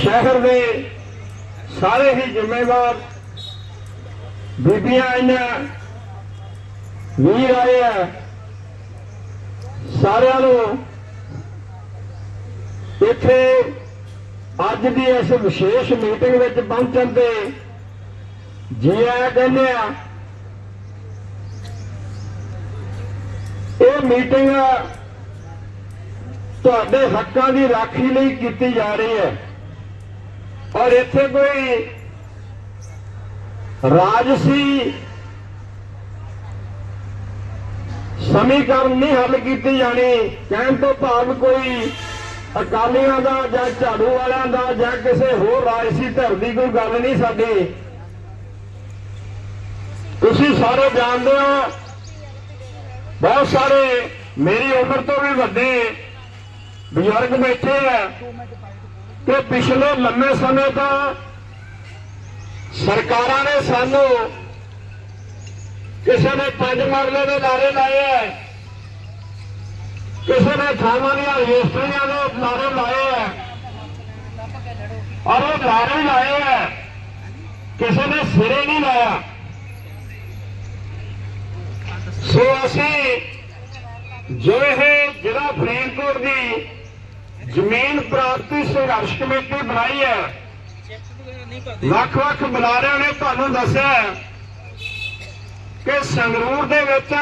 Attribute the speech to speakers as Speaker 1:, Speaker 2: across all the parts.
Speaker 1: ਸ਼ਹਿਰ ਦੇ ਸਾਰੇ ਹੀ ਜ਼ਿੰਮੇਵਾਰ ਬੀਬੀਆਂ ਆਈਆਂ ਵੀਰ ਆਏ ਆ, ਸਾਰਿਆਂ ਨੂੰ ਇੱਥੇ ਅੱਜ ਦੀ ਇਸ ਵਿਸ਼ੇਸ਼ ਮੀਟਿੰਗ ਵਿੱਚ ਪਹੁੰਚਣ ਤੇ ਜੀ ਆਇਆਂ ਕਹਿੰਦੇ ਆ, ਇਹ ਮੀਟਿੰਗ ਤੁਹਾਡੇ ਹੱਕਾਂ ਦੀ ਰਾਖੀ ਲਈ ਕੀਤੀ ਜਾ ਰਹੀ ਹੈ। ਔਰ ਇੱਥੇ ਕੋਈ ਰਾਜਸੀ ਸਮੀਕਰਨ ਨਹੀਂ ਹੱਲ ਕੀਤੀ ਜਾਣੀ। ਕਹਿਣ ਤੋਂ ਭਾਵ ਕੋਈ ਅਕਾਲੀਆਂ ਦਾ ਜਾਂ ਝਾੜੂ ਵਾਲਿਆਂ ਦਾ ਜਾਂ ਕਿਸੇ ਹੋਰ ਰਾਜਸੀ ਧਿਰ ਦੀ ਕੋਈ ਗੱਲ ਨਹੀਂ ਸਾਡੀ। ਤੁਸੀਂ ਸਾਰੇ ਜਾਣਦੇ ਹੋ, ਬਹੁਤ ਸਾਰੇ ਮੇਰੀ ਉਮਰ ਤੋਂ ਵੀ ਵੱਡੇ ਬਜ਼ੁਰਗ ਬੈਠੇ ਆ। ਕਿ ਪਿਛਲੇ ਲੰਮੇ ਸਮੇਂ ਤੋਂ ਸਰਕਾਰਾਂ ਨੇ ਸਾਨੂੰ ਕਿਸੇ ਨੇ ਪੰਜ ਮਰਲੇ ਦੇ ਲਾਰੇ ਲਾਏ ਆ ਕਿਸੇ ਨੇ ਥਾਵਾਂ ਦੀਆਂ ਰਜਿਸਟਰੀਆਂ ਦੇ ਲਾਰੇ ਲਾਏ ਆ ਔਰ ਉਹ ਲਾਰੇ ਲਾਏ ਆ ਕਿਸੇ ਨੇ ਸਿਰੇ ਨਹੀਂ ਲਾਇਆ। ਸੋ ਅਸੀਂ ਜੋ ਇਹ ਜ਼ਿਲ੍ਹਾ ਫਰੀਦਕੋਟ ਦੀ ਜ਼ਮੀਨ ਪ੍ਰਾਪਤੀ ਸੰਘਰਸ਼ ਕਮੇਟੀ ਬਣਾਈ ਹੈ। ਵੱਖ-ਵੱਖ ਬੁਲਾਰਿਆਂ ਨੇ ਤੁਹਾਨੂੰ ਦੱਸਿਆ ਕਿ ਸੰਗਰੂਰ ਦੇ ਵਿੱਚ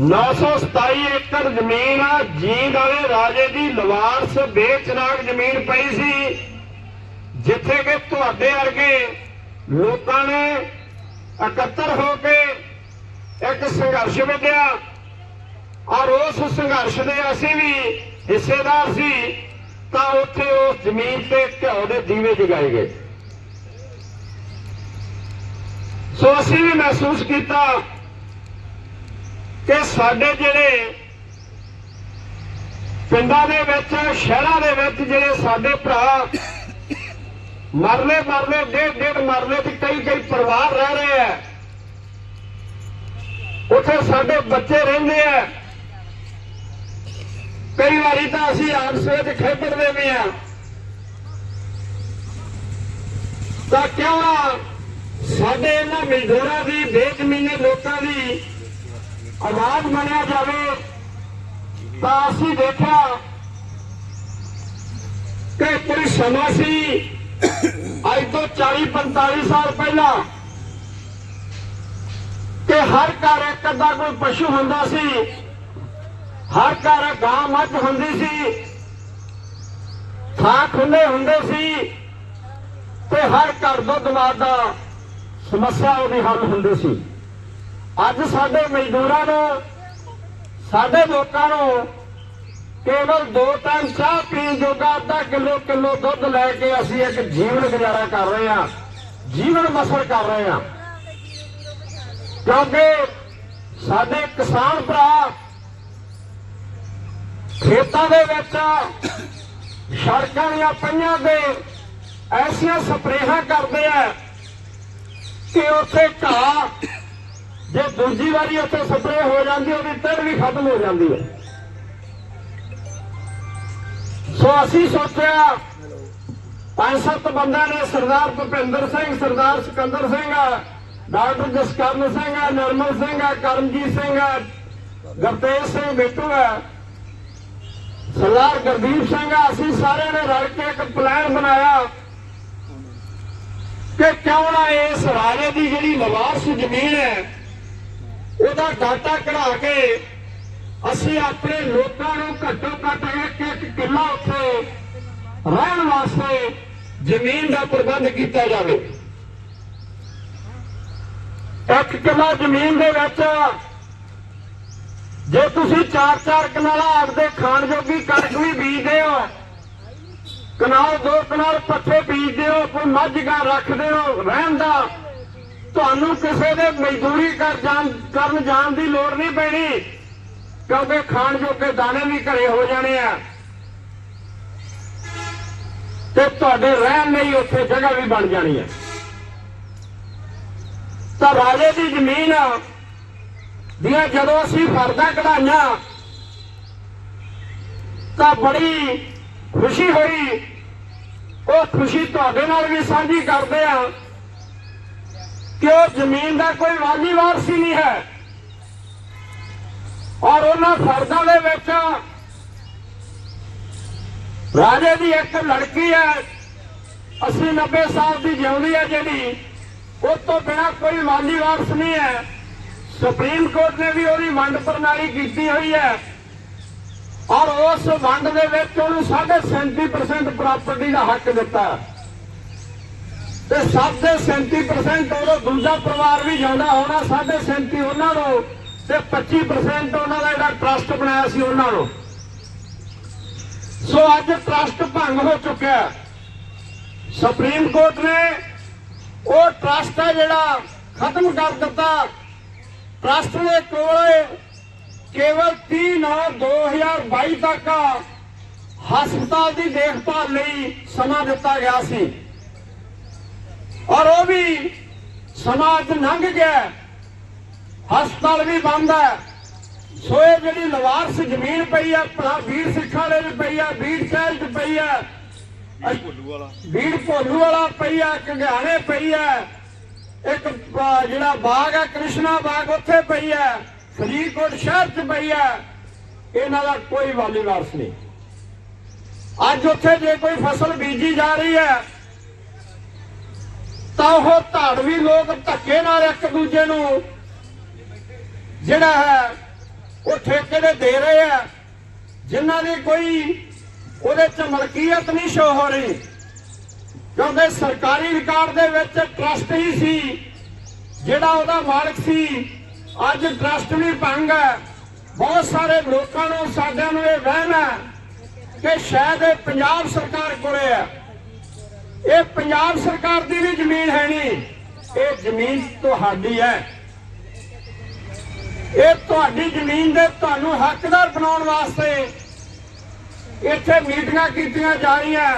Speaker 1: 927 ਏਕੜ ਜ਼ਮੀਨ ਆ, ਜੀਂਦ ਵਾਲੇ ਰਾਜੇ ਦੀ ਲਵਾਰਸ ਬੇਚਰਾਗ ਜ਼ਮੀਨ ਪਈ ਸੀ, ਜਿੱਥੇ ਕਿ ਤੁਹਾਡੇ ਵਰਗੇ ਲੋਕਾਂ ਨੇ ਇਕੱਤਰ ਹੋ ਕੇ ਇੱਕ ਸੰਘਰਸ਼ ਵਿੱਢਿਆ। ਔਰ ਉਸ ਸੰਘਰਸ਼ ਦੇ ਅਸੀਂ ਵੀ ਹਿੱਸੇਦਾਰ ਸੀ, ਤਾਂ ਉੱਥੇ ਉਸ ਜ਼ਮੀਨ ਤੇ ਘਿਓ ਦੇ ਦੀਵੇ ਜਗਾਏ ਗਏ। ਸੋ ਅਸੀਂ ਵੀ ਮਹਿਸੂਸ ਕੀਤਾ ਕਿ ਸਾਡੇ ਜਿਹੜੇ ਪਿੰਡਾਂ ਦੇ ਵਿੱਚ, ਸ਼ਹਿਰਾਂ ਦੇ ਵਿੱਚ ਜਿਹੜੇ ਸਾਡੇ ਭਰਾ ਮਰਲੇ ਮਰਲੇ, ਡੇਢ ਡੇਢ ਮਰਲੇ ਤੇ ਕਈ ਕਈ ਪਰਿਵਾਰ ਰਹਿ ਰਹੇ ਆ। ਉੱਥੇ ਸਾਡੇ ਬੱਚੇ ਰਹਿੰਦੇ ਆ। ਕਈ ਵਾਰੀ ਤਾਂ ਅਸੀਂ ਆਪਸ ਵਿੱਚ ਖੇਡਦੇ ਵੀ ਆ ਤਾਂ ਕਿਉਂ ਨਾ ਸਾਡੇ ਇਹਨਾਂ ਮਜ਼ਦੂਰਾਂ ਦੀ, ਬੇਜ਼ਮੀਨੇ ਲੋਕਾਂ ਦੀ ਆਵਾਜ਼ ਬਣਿਆ ਜਾਵੇ। ਤਾਂ ਅਸੀਂ ਦੇਖਿਆ ਕਿ ਕੋਈ ਸਮਾਂ ਸੀ, ਅੱਜ ਤੋਂ 40 45 ਸਾਲ ਪਹਿਲਾਂ ਕਿ ਹਰ ਘਰ ਇੱਕ ਅੱਧਾ ਕੋਈ ਪਸ਼ੂ ਹੁੰਦਾ ਸੀ। ਹਰ ਘਰ ਗਾਂ ਮੱਝ ਹੁੰਦੀ ਸੀ, ਥਾਂ ਖੁੱਲੇ ਹੁੰਦੇ ਸੀ ਤੇ ਹਰ ਘਰ ਦੁੱਧ ਦਾ ਸਮੱਸਿਆ ਉਹਦੀ ਹੱਲ ਹੁੰਦੀ ਸੀ। ਅੱਜ ਸਾਡੇ ਮਜ਼ਦੂਰਾਂ ਨੂੰ, ਸਾਡੇ ਲੋਕਾਂ ਨੂੰ ਕੇਵਲ ਦੋ ਟਾਈਮ ਚਾਹ ਪੀਣ ਜੋਗਾ ਅੱਧਾ ਕਿਲੋ ਕਿਲੋ ਦੁੱਧ ਲੈ ਕੇ ਅਸੀਂ ਇੱਕ ਜੀਵਨ ਗੁਜ਼ਾਰਾ ਕਰ ਰਹੇ ਹਾਂ, ਜੀਵਨ ਬਸਰ ਕਰ ਰਹੇ ਹਾਂ। ਕਿਉਂਕਿ ਸਾਡੇ ਕਿਸਾਨ ਭਰਾ ਖੇਤਾਂ ਦੇ ਵਿੱਚ ਸੜਕਾਂ ਦੀਆਂ ਪਈਆਂ ਦੇ ਐਸੀਆਂ ਸਪਰੇਹਾਂ ਕਰਦੇ ਆ ਕਿ ਉੱਥੇ ਘਾਹ, ਜੇ ਦੂਜੀ ਵਾਰੀ ਉੱਥੇ ਸਪਰੇਅ ਹੋ ਜਾਂਦੀ ਉਹਦੀ ਤਰ ਵੀ ਖਤਮ ਹੋ ਜਾਂਦੀ ਹੈ। ਸੋ ਅਸੀਂ ਸੋਚਿਆ, ਪੰਜ ਸੱਤ ਬੰਦਿਆਂ ਨੇ ਸਰਦਾਰ ਭੁਪਿੰਦਰ ਸਿੰਘ, ਸਰਦਾਰ ਸਿਕੰਦਰ ਸਿੰਘ, ਡਾਕਟਰ ਜਸਕਰਨ ਸਿੰਘ ਆ ਨਰਮਲ ਸਿੰਘ ਆ ਕਰਮਜੀਤ ਸਿੰਘ ਆ ਗੁਰਤੇਜ ਸਿੰਘ ਬਿੱਟੂ ਹੈ ਸਰਦਾਰ ਗੁਰਦੀਪ ਸਿੰਘ, ਅਸੀਂ ਸਾਰਿਆਂ ਨੇ ਰਲ ਕੇ ਇੱਕ ਪਲਾਨ ਬਣਾਇਆ ਕਿ ਕਿਉਂ ਨਾ ਇਸ ਰਾਜੇ ਦੀ ਜਿਹੜੀ ਲਵਾਰਸ ਜ਼ਮੀਨ ਹੈ, ਉਹਦਾ ਡਾਟਾ ਕਢਾ ਕੇ ਅਸੀਂ ਆਪਣੇ ਲੋਕਾਂ ਨੂੰ ਘੱਟੋ ਘੱਟ ਇੱਕ ਇੱਕ ਕਿੱਲਾ ਉੱਥੇ ਰਹਿਣ ਵਾਸਤੇ ਜ਼ਮੀਨ ਦਾ ਪ੍ਰਬੰਧ ਕੀਤਾ ਜਾਵੇ। ਇੱਕ ਕਿੱਲਾ ਜ਼ਮੀਨ ਦੇ ਵਿੱਚ ਜੇ ਤੁਸੀਂ ਚਾਰ ਚਾਰ ਕਨਾਲਾ ਆਪਦੇ ਖਾਣ ਜੋਗੀ ਕਣਕ ਵੀ ਬੀਜਦੇ ਹੋ, ਕਨਾਲ ਦੋ ਕਨਾਲ ਪੱਠੇ ਬੀਜਦੇ ਹੋ, ਕੋਈ ਮੱਝ ਗਾਂ ਰੱਖਦੇ ਹੋ, ਰਹਿਣ ਦਾ, ਤੁਹਾਨੂੰ ਕਿਸੇ ਦੇ ਮਜ਼ਦੂਰੀ ਕਰ ਜਾਣ, ਕਰਨ ਜਾਣ ਦੀ ਲੋੜ ਨਹੀਂ ਪੈਣੀ, ਕਿਉਂਕਿ ਖਾਣ ਜੋਗੇ ਦਾਣੇ ਵੀ ਘਰੇ ਹੋ ਜਾਣੇ ਆ। ਤੇ ਤੁਹਾਡੇ ਰਹਿਣ ਲਈ ਉੱਥੇ ਜਗ੍ਹਾ ਵੀ ਬਣ ਜਾਣੀ ਹੈ ਤਾਂ ਰਾਜੇ ਦੀ ਜ਼ਮੀਨ ਦੀਆਂ ਜਦੋਂ ਅਸੀਂ ਫਰਦਾਂ ਕਢਾਈਆਂ, ਤਾਂ ਬੜੀ ਖੁਸ਼ੀ ਹੋਈ। ਉਹ ਖੁਸ਼ੀ ਤੁਹਾਡੇ ਨਾਲ ਵੀ ਸਾਂਝੀ ਕਰਦੇ ਆ ਕਿ ਉਹ ਜ਼ਮੀਨ ਦਾ ਕੋਈ ਵਾਲੀ ਵਾਰਸ ਹੀ ਨਹੀਂ ਹੈ। ਔਰ ਉਹਨਾਂ ਫਰਦਾਂ ਦੇ ਵਿੱਚ ਰਾਜੇ ਦੀ ਇੱਕ ਲੜਕੀ ਹੈ 80 90 ਸਾਲ ਦੀ ਜਿਉਂਦੀ ਹੈ ਜਿਹੜੀ, ਉਹ ਤੋਂ ਬਿਨਾ ਕੋਈ ਵਾਲੀ ਵਾਰਸ ਨਹੀਂ ਹੈ। ਸੁਪਰੀਮ ਕੋਰਟ ਨੇ ਵੀ ਉਹਦੀ ਵੰਡ ਪ੍ਰਣਾਲੀ ਕੀਤੀ ਹੋਈ ਹੈ। ਔਰ ਉਸ ਵੰਡ ਦੇ ਵਿੱਚ ਉਹਨੂੰ 37% ਪ੍ਰਾਪਰਟੀ ਦਾ ਹੱਕ ਦਿੱਤਾ। ਤੇ ਸਭ ਦੇ 37% ਉਹਦਾ ਦੂਜਾ ਪਰਿਵਾਰ ਵੀ ਜਾਂਦਾ ਹੋਣਾ 37 ਉਹਨਾਂ ਨੂੰ ਤੇ 25% ਉਹਨਾਂ ਦਾ ਜਿਹੜਾ ਟਰਸਟ ਬਣਾਇਆ ਸੀ ਉਹਨਾਂ ਨੂੰ। ਸੋ ਅੱਜ ਟਰਸਟ ਭੰਗ ਹੋ ਚੁੱਕਿਆ ਸੁਪਰੀਮ ਕੋਰਟ ਨੇ ਉਹ ਟਰਸਟ ਹੈ ਜਿਹੜਾ ਖਤਮ ਕਰ ਦਿੱਤਾ। ਟਰਸਟ ਦੇ ਕੋਲ ਕੇਵਲ 30 ਨੌ 2022 ਤੱਕ ਹਸਪਤਾਲ ਦੀ ਦੇਖਭਾਲ ਲਈ ਸਮਾਂ ਦਿੱਤਾ ਗਿਆ ਸੀ। ਔਰ ਉਹ ਵੀ ਸਮਾਂ ਅੱਜ ਲੰਘ ਗਿਆ। ਹਸਪਤਾਲ ਵੀ ਬੰਦ ਹੈ। ਸੋ ਇਹ ਜਿਹੜੀ ਲਵਾਰਸ ਜ਼ਮੀਨ ਪਈ ਆ ਭਰਾ ਵੀਰ ਸਿੱਖਾਂ ਦੇ ਵਿੱਚ ਪਈ ਆ ਵੀਰ ਸ਼ਹਿਰ ਚ ਪਈ ਆ
Speaker 2: ਭੁੱਲੂ
Speaker 1: ਵੀਰ ਭੋਲੂ ਵਾਲਾ ਪਈ ਆ ਕੰਗਾਣੇ ਪਈ ਆ ਇੱਕ ਜਿਹੜਾ ਬਾਗ ਆ, ਕ੍ਰਿਸ਼ਨਾ ਬਾਗ, ਉੱਥੇ ਪਈ ਹੈ ਫਰੀਦਕੋਟ ਸ਼ਹਿਰ ਚ ਪਈ ਹੈ ਇਹਨਾਂ ਦਾ ਕੋਈ ਵਾਲੀ ਵਾਰਸ ਨਹੀਂ। ਅੱਜ ਉੱਥੇ ਜੇ ਕੋਈ ਫਸਲ ਬੀਜੀ ਜਾ ਰਹੀ ਹੈ ਤਾਂ ਉਹ ਧਾੜਵੀ ਲੋਕ ਧੱਕੇ ਨਾਲ ਇੱਕ ਦੂਜੇ ਨੂੰ ਜਿਹੜਾ ਹੈ, ਉਹ ਠੇਕੇ ਦੇ ਦੇ ਰਹੇ ਆ। ਜਿਨ੍ਹਾਂ ਦੀ ਕੋਈ ਉਹਦੇ ਚ ਮਲਕੀਅਤ ਨਹੀਂ ਸ਼ੋ ਹੋ ਰਹੀ। ਕਿਉਂਕਿ ਸਰਕਾਰੀ ਰਿਕਾਰਡ ਦੇ ਵਿੱਚ ਟਰਸਟ ਹੀ ਸੀ, ਜਿਹੜਾ ਉਹਦਾ ਮਾਲਕ ਸੀ। ਅੱਜ ਟਰਸਟ ਵੀ ਭੰਗ ਹੈ। ਬਹੁਤ ਸਾਰੇ ਲੋਕਾਂ ਨੂੰ, ਸਾਡਿਆਂ ਨੂੰ ਇਹ ਵਹਿਮ ਹੈ ਕਿ ਸ਼ਾਇਦ ਇਹ ਪੰਜਾਬ ਸਰਕਾਰ ਕੋਲੇ ਹੈ। ਇਹ ਪੰਜਾਬ ਸਰਕਾਰ ਦੀ ਵੀ ਜ਼ਮੀਨ ਹੈ ਨਹੀਂ, ਇਹ ਜ਼ਮੀਨ ਤੁਹਾਡੀ ਹੈ। ਇਹ ਤੁਹਾਡੀ ਜ਼ਮੀਨ ਦੇ ਤੁਹਾਨੂੰ ਹੱਕਦਾਰ ਬਣਾਉਣ ਵਾਸਤੇ ਇੱਥੇ ਮੀਟਿੰਗਾਂ ਕੀਤੀਆਂ ਜਾ ਰਹੀਆਂ।